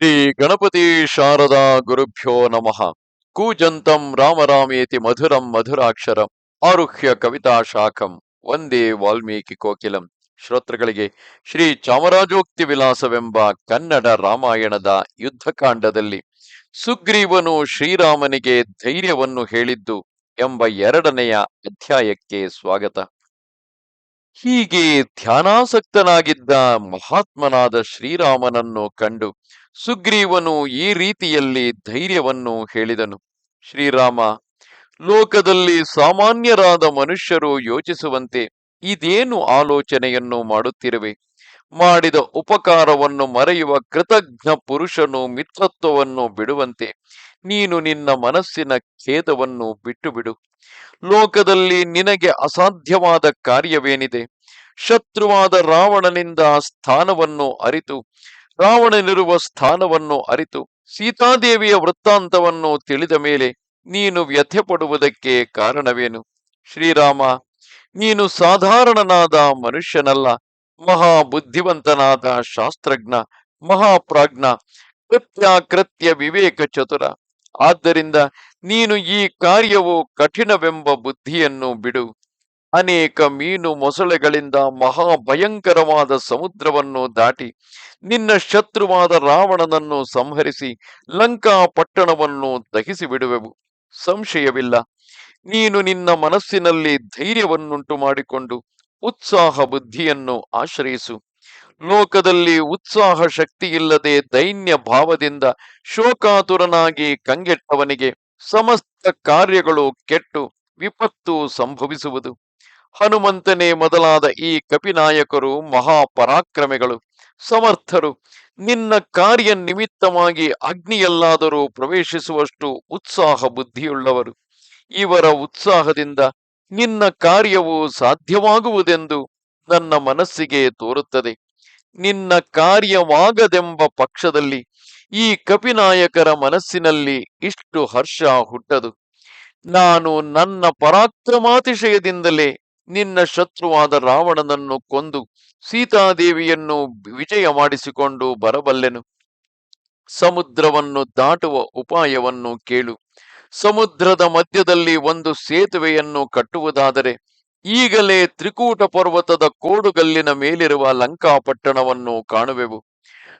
ಶ್ರೀ ಗಣಪತಿ ಶಾರದಾ ಗುರುಭ್ಯೋ ನಮಃ. ಕೂಜಂತಂ ರಾಮರಾಮೇತಿ ಮಧುರಂ ಮಧುರಾಕ್ಷರಂ ಆರುಹ್ಯ ಕವಿತಾ ಶಾಖಂ ಒಂದೇ ವಾಲ್ಮೀಕಿ ಕೋಕಿಲಂ. ಶ್ರೋತೃಗಳಿಗೆ ಶ್ರೀ ಚಾಮರಾಜೋಕ್ತಿ ವಿಲಾಸವೆಂಬ ಕನ್ನಡ ರಾಮಾಯಣದ ಯುದ್ಧಕಾಂಡದಲ್ಲಿ ಸುಗ್ರೀವನು ಶ್ರೀರಾಮನಿಗೆ ಧೈರ್ಯವನ್ನು ಹೇಳಿದ್ದು ಎಂಬ ಎರಡನೆಯ ಅಧ್ಯಾಯಕ್ಕೆ ಸ್ವಾಗತ. ಹೀಗೆ ಧ್ಯಾನಾಸಕ್ತನಾಗಿದ್ದ ಮಹಾತ್ಮನಾದ ಶ್ರೀರಾಮನನ್ನು ಕಂಡು ಸುಗ್ರೀವನು ಈ ರೀತಿಯಲ್ಲಿ ಧೈರ್ಯವನ್ನು ಹೇಳಿದನು. ಶ್ರೀರಾಮ, ಲೋಕದಲ್ಲಿ ಸಾಮಾನ್ಯರಾದ ಮನುಷ್ಯರು ಯೋಚಿಸುವಂತೆ ಇದೇನು ಆಲೋಚನೆಯನ್ನು ಮಾಡುತ್ತಿರುವೆ? ಮಾಡಿದ ಉಪಕಾರವನ್ನು ಮರೆಯುವ ಕೃತಜ್ಞ ಪುರುಷನು ಮಿತ್ರತ್ವವನ್ನು ಬಿಡುವಂತೆ ನೀನು ನಿನ್ನ ಮನಸ್ಸಿನ ಖೇದವನ್ನು ಬಿಟ್ಟು ಬಿಡು ಲೋಕದಲ್ಲಿ ನಿನಗೆ ಅಸಾಧ್ಯವಾದ ಕಾರ್ಯವೇನಿದೆ? ಶತ್ರುವಾದ ರಾವಣನಿಂದ ಸ್ಥಾನವನ್ನು ಅರಿತು ರಾವಣನಿರುವ ಸ್ಥಾನವನ್ನು ಅರಿತು ಸೀತಾದೇವಿಯ ವೃತ್ತಾಂತವನ್ನು ತಿಳಿದ ಮೇಲೆ ನೀನು ವ್ಯಥೆ ಪಡುವುದಕ್ಕೆ ಕಾರಣವೇನು? ಶ್ರೀರಾಮ, ನೀನು ಸಾಧಾರಣನಾದ ಮನುಷ್ಯನಲ್ಲ ಮಹಾ ಬುದ್ಧಿವಂತನಾದ ಶಾಸ್ತ್ರಜ್ಞ, ಮಹಾಪ್ರಾಜ್ಞ ಕೃತ್ಯ ವಿವೇಕ ಚತುರ. ಆದ್ದರಿಂದ ನೀನು ಈ ಕಾರ್ಯವು ಕಠಿಣವೆಂಬ ಬುದ್ಧಿಯನ್ನು ಬಿಡು. ಅನೇಕ ಮೀನು ಮೊಸಳೆಗಳಿಂದ ಮಹಾಭಯಂಕರವಾದ ಸಮುದ್ರವನ್ನು ದಾಟಿ ನಿನ್ನ ಶತ್ರುವಾದ ರಾವಣನನ್ನು ಸಂಹರಿಸಿ ಲಂಕಾ ಪಟ್ಟಣವನ್ನು ದಹಿಸಿ ಬಿಡುವೆವು ಸಂಶಯವಿಲ್ಲ. ನೀನು ನಿನ್ನ ಮನಸ್ಸಿನಲ್ಲಿ ಧೈರ್ಯವನ್ನುಂಟು ಮಾಡಿಕೊಂಡು ಉತ್ಸಾಹ ಬುದ್ಧಿಯನ್ನು ಆಶ್ರಯಿಸು. ಲೋಕದಲ್ಲಿ ಉತ್ಸಾಹ ಶಕ್ತಿಯಿಲ್ಲದೆ ದೈನ್ಯ ಭಾವದಿಂದ ಶೋಕಾತುರನಾಗಿ ಕಂಗೆಟ್ಟವನಿಗೆ ಸಮಸ್ತ ಕಾರ್ಯಗಳು ಕೆಟ್ಟು ವಿಪತ್ತು ಸಂಭವಿಸುವುದು. ಹನುಮಂತನೇ ಮೊದಲಾದ ಈ ಕಪಿನಾಯಕರು ಮಹಾಪರಾಕ್ರಮಿಗಳು, ಸಮರ್ಥರು. ನಿನ್ನ ಕಾರ್ಯ ನಿಮಿತ್ತವಾಗಿ ಅಗ್ನಿಯಲ್ಲಾದರೂ ಪ್ರವೇಶಿಸುವಷ್ಟು ಉತ್ಸಾಹ ಬುದ್ಧಿಯುಳ್ಳವರು. ಇವರ ಉತ್ಸಾಹದಿಂದ ನಿನ್ನ ಕಾರ್ಯವು ಸಾಧ್ಯವಾಗುವುದೆಂದು ನನ್ನ ಮನಸ್ಸಿಗೆ ತೋರುತ್ತದೆ. ನಿನ್ನ ಕಾರ್ಯವಾಗದೆಂಬ ಪಕ್ಷದಲ್ಲಿ ಈ ಕಪಿನಾಯಕರ ಮನಸ್ಸಿನಲ್ಲಿ ಇಷ್ಟು ಹರ್ಷ ಹುಟ್ಟದು. ನಾನು ನನ್ನ ಪರಾಕ್ರಮಾತಿಶಯದಿಂದಲೇ ನಿನ್ನ ಶತ್ರುವಾದ ರಾವಣನನ್ನು ಕೊಂದು ಸೀತಾದೇವಿಯನ್ನು ವಿಜಯ ಮಾಡಿಸಿಕೊಂಡು ಬರಬಲ್ಲೆನು. ಸಮುದ್ರವನ್ನು ದಾಟುವ ಉಪಾಯವನ್ನು ಕೇಳು. ಸಮುದ್ರದ ಮಧ್ಯದಲ್ಲಿ ಒಂದು ಸೇತುವೆಯನ್ನು ಕಟ್ಟುವುದಾದರೆ, ಈಗಲೇ ತ್ರಿಕೂಟ ಪರ್ವತದ ಕೋಡುಗಲ್ಲಿನ ಮೇಲಿರುವ ಲಂಕಾಪಟ್ಟಣವನ್ನು ಕಾಣುವೆವು.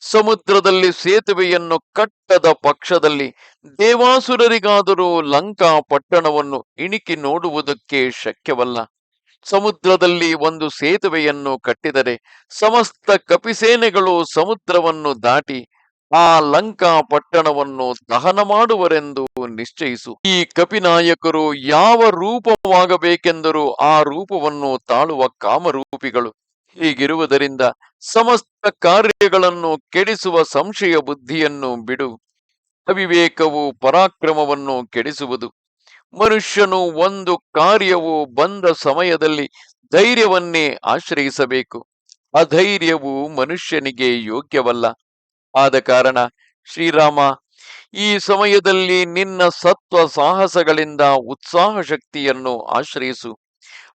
ಸಮುದ್ರದಲ್ಲಿ ಸೇತುವೆಯನ್ನು ಕಟ್ಟದ ಪಕ್ಷದಲ್ಲಿ ದೇವಾಸುರರಿಗಾದರೂ ಲಂಕಾ ಪಟ್ಟಣವನ್ನು ಇಣಿಕಿ ನೋಡುವುದಕ್ಕೆ ಶಕ್ಯವಲ್ಲ. ಸಮುದ್ರದಲ್ಲಿ ಒಂದು ಸೇತುವೆಯನ್ನು ಕಟ್ಟಿದರೆ ಸಮಸ್ತ ಕಪಿಸೇನೆಗಳು ಸಮುದ್ರವನ್ನು ದಾಟಿ ಆ ಲಂಕಾ ಪಟ್ಟಣವನ್ನು ದಹನ ಮಾಡುವರೆಂದು ನಿಶ್ಚಯಿಸು. ಈ ಕಪಿನಾಯಕರು ಯಾವ ರೂಪವಾಗಬೇಕೆಂದರೂ ಆ ರೂಪವನ್ನು ತಾಳುವ ಕಾಮರೂಪಿಗಳು. ಹೀಗಿರುವುದರಿಂದ ಸಮಸ್ತ ಕಾರ್ಯಗಳನ್ನು ಕೆಡಿಸುವ ಸಂಶಯ ಬುದ್ಧಿಯನ್ನು ಬಿಡು. ಅವಿವೇಕವು ಪರಾಕ್ರಮವನ್ನು ಕೆಡಿಸುವುದು. ಮನುಷ್ಯನು ಒಂದು ಕಾರ್ಯವು ಬಂದ ಸಮಯದಲ್ಲಿ ಧೈರ್ಯವನ್ನೇ ಆಶ್ರಯಿಸಬೇಕು. ಅಧೈರ್ಯವು ಮನುಷ್ಯನಿಗೆ ಯೋಗ್ಯವಲ್ಲ. ಆದ ಕಾರಣ ಶ್ರೀರಾಮ, ಈ ಸಮಯದಲ್ಲಿ ನಿನ್ನ ಸತ್ವ ಸಾಹಸಗಳಿಂದ ಉತ್ಸಾಹ ಶಕ್ತಿಯನ್ನು ಆಶ್ರಯಿಸು.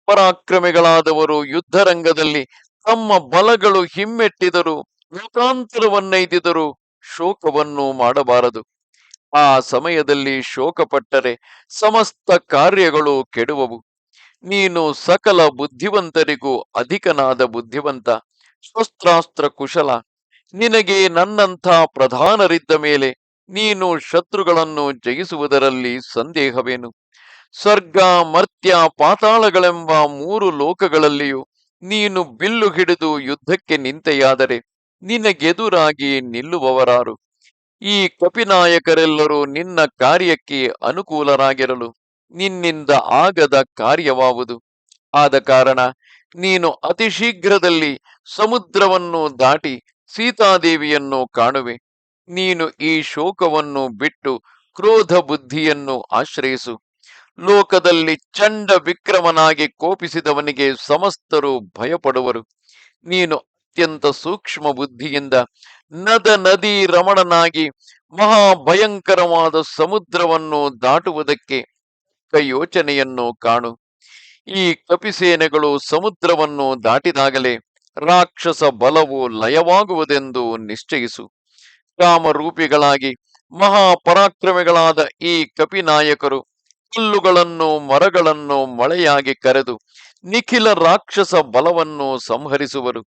ಪರಾಕ್ರಮಿಗಳಾದವರು ಯುದ್ಧರಂಗದಲ್ಲಿ ತಮ್ಮ ಬಲಗಳು ಹಿಮ್ಮೆಟ್ಟಿದರು ಲೋಕಾಂತರವನ್ನೈದಿದರು ಶೋಕವನ್ನು ಮಾಡಬಾರದು. ಆ ಸಮಯದಲ್ಲಿ ಶೋಕಪಟ್ಟರೆ ಸಮಸ್ತ ಕಾರ್ಯಗಳು ಕೆಡುವವು. ನೀನು ಸಕಲ ಬುದ್ಧಿವಂತರಿಗೂ ಅಧಿಕನಾದ ಬುದ್ಧಿವಂತ, ಶಸ್ತ್ರಾಸ್ತ್ರ ಕುಶಲ. ನಿನಗೆ ನನ್ನಂಥ ಪ್ರಧಾನರಿದ್ದ ಮೇಲೆ ನೀನು ಶತ್ರುಗಳನ್ನು ಜಯಿಸುವುದರಲ್ಲಿ ಸಂದೇಹವೇನು? ಸ್ವರ್ಗ ಮರ್ತ್ಯ, ಪಾತಾಳಗಳೆಂಬ ಮೂರು ಲೋಕಗಳಲ್ಲಿಯೂ ನೀನು ಬಿಲ್ಲು ಹಿಡಿದು ಯುದ್ಧಕ್ಕೆ ನಿಂತೆಯಾದರೆ ನಿನಗೆದುರಾಗಿ ನಿಲ್ಲುವವರಾರು. ಈ ಕಪಿನಾಯಕರೆಲ್ಲರೂ ನಿನ್ನ ಕಾರ್ಯಕ್ಕೆ ಅನುಕೂಲರಾಗಿರಲು ನಿನ್ನಿಂದ ಆಗದ ಕಾರ್ಯವಾವುದು. ಆದ ಕಾರಣ ನೀನು ಅತಿ ಶೀಘ್ರದಲ್ಲಿ ಸಮುದ್ರವನ್ನು ದಾಟಿ ಸೀತಾದೇವಿಯನ್ನು ಕಾಣುವೆ. ನೀನು ಈ ಶೋಕವನ್ನು ಬಿಟ್ಟು ಕ್ರೋಧ ಬುದ್ಧಿಯನ್ನು ಆಶ್ರಯಿಸು. ಲೋಕದಲ್ಲಿ ಚಂಡ ವಿಕ್ರಮನಾಗಿ ಕೋಪಿಸಿದವನಿಗೆ ಸಮಸ್ತರು ಭಯಪಡುವರು. ನೀನು ಅತ್ಯಂತ ಸೂಕ್ಷ್ಮ ಬುದ್ಧಿಯಿಂದ ನದ ನದಿ ರಮಣನಾಗಿ ಮಹಾಭಯಂಕರವಾದ ಸಮುದ್ರವನ್ನು ದಾಟುವುದಕ್ಕೆ ಕೈಯೋಚನೆಯನ್ನು ಕಾಣು. ಈ ಕಪಿಸೇನೆಗಳು ಸಮುದ್ರವನ್ನು ದಾಟಿದಾಗಲೇ ರಾಕ್ಷಸ ಬಲವು ಲಯವಾಗುವುದೆಂದು ನಿಶ್ಚಯಿಸು. ಕಾಮರೂಪಿಗಳಾಗಿ ಮಹಾಪರಾಕ್ರಮಿಗಳಾದ ಈ ಕಪಿನಾಯಕರು ಕಲ್ಲುಗಳನ್ನು ಮರಗಳನ್ನು ಮಳೆಯಾಗಿ ಕರೆದು ನಿಖಿಲ ರಾಕ್ಷಸ ಬಲವನ್ನು ಸಂಹರಿಸುವರು.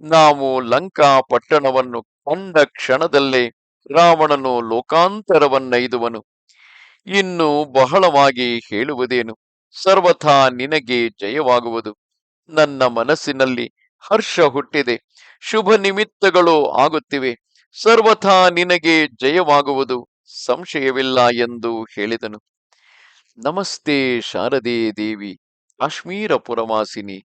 ನಾವು ಲಂಕಾ ಪಟ್ಟಣವನ್ನು ಕಂಡ ಕ್ಷಣದಲ್ಲೇ ರಾವಣನು ಲೋಕಾಂತರವನ್ನೈದುವನು. ಇನ್ನು ಬಹಳವಾಗಿ ಹೇಳುವುದೇನು? ಸರ್ವಥಾ ನಿನಗೆ ಜಯವಾಗುವುದು. ನನ್ನ ಮನಸ್ಸಿನಲ್ಲಿ ಹರ್ಷ ಹುಟ್ಟಿದೆ. ಶುಭ ನಿಮಿತ್ತಗಳು ಆಗುತ್ತಿವೆ. ಸರ್ವಥಾ ನಿನಗೆ ಜಯವಾಗುವುದು ಸಂಶಯವಿಲ್ಲ ಎಂದು ಹೇಳಿದನು. ನಮಸ್ತೆ ಶಾರದೆ ದೇವಿ. ಕಾಶ್ಮೀರ ಪುರವಾಸಿನಿ.